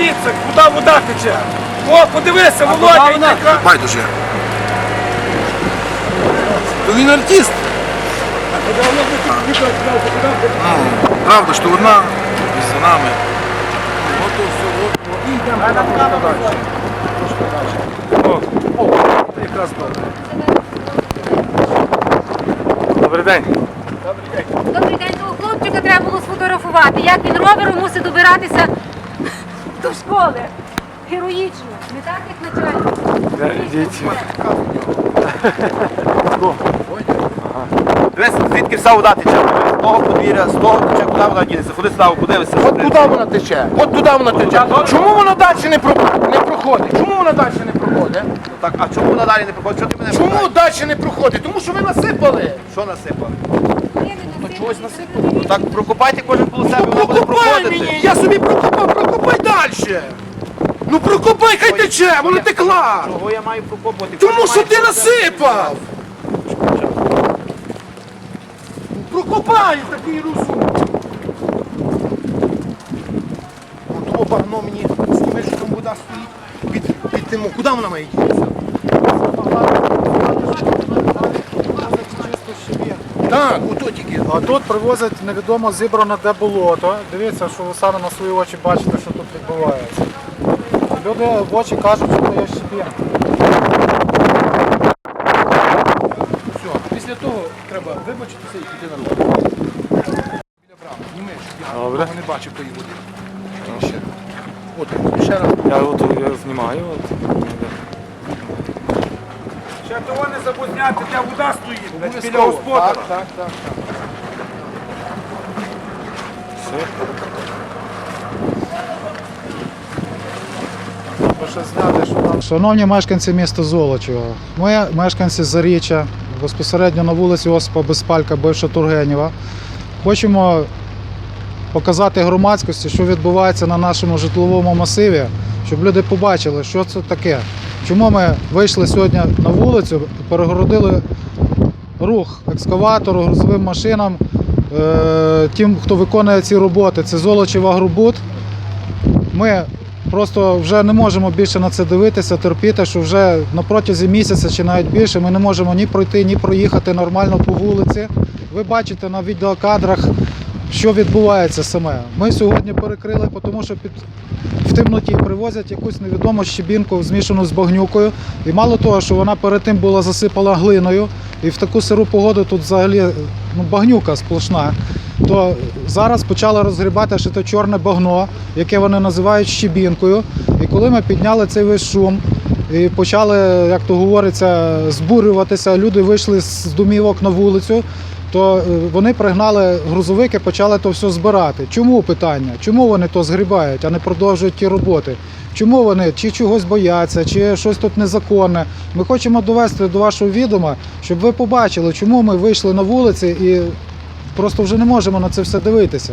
Байдуже! О, подивися, Володя, і така. Байдуже. То він артист. Ну, правда, що вона за нами. Ото все, Якраз добре. Добрий день. Добрий день, того хлопчика треба було сфотографувати. Як він ровером мусить добиратися до школи. Героїчно, не так, як начальник. Йдіть. Дивись, звідки вся вода тече? З того подвір'я, з того тече, куди вона дінеться. Ходи сюди, подивися. От куди вона тече? От туди вона тече. Чому вона далі не про- не проходить? Чому вона далі не проходить? Так, а чому вона далі не проходить? Чого ти мене Чому питаєш? далі не проходить? Тому що ви насипали. Що насипали? Чогось Ну так прокопайте кожен коло себе, вона буде Прокопай проходити. мені, я собі прокопав, прокопай далі. Ну прокопай, хай тече, вона текла. Чого я маю прокопувати? Тому Кожен що має ти коло себе. насипав. Прокопай такий розум. От того багно мені зніми, що там вода стоїть. Під, під тим, куди вона має дітися? Так, ото тільки. А тут привозять невідомо зібране де болото. Дивіться, що ви самі на свої очі бачите, що тут відбувається. Люди в очі кажуть, що то є щебінка. Все, після того треба вибачитися і піти на роботу. Біля брами, знімеш, я Добре. того не бачив тої води. Ще. От, ще раз. Я от я знімаю. От. Ще того не забудь зняти, де вода стоїть, біля господара. Так, так, так. Шановні мешканці міста Золочева, ми мешканці Заріччя, безпосередньо на вулиці Осипа Безпалька, бивша Тургенєва. Хочемо показати громадськості, що відбувається на нашому житловому масиві, щоб люди побачили, що це таке. Чому ми вийшли сьогодні на вулицю, перегородили рух екскаватору, грузовим машинам, е, тим, хто виконує ці роботи, це Золочева Грубут. Ми просто вже не можемо більше на це дивитися, терпіти, що вже на протязі місяця чи навіть більше ми не можемо ні пройти, ні проїхати нормально по вулиці. Ви бачите на відеокадрах, що відбувається саме. Ми сьогодні перекрили, тому що під, в темноті привозять якусь невідому щебінку, змішану з багнюкою. І мало того, що вона перед тим була засипала глиною, і в таку сиру погоду тут взагалі ну, багнюка сплошна. То зараз почали розгрібати ще те чорне багно, яке вони називають щебінкою. І коли ми підняли цей весь шум і почали, як то говориться, збурюватися, люди вийшли з домівок на вулицю, то е, вони пригнали грузовики, почали то все збирати. Чому питання? Чому вони то згрібають, а не продовжують ті роботи? Чому вони чи чогось бояться, чи щось тут незаконне? Ми хочемо довести до вашого відома, щоб ви побачили, чому ми вийшли на вулиці і просто вже не можемо на це все дивитися.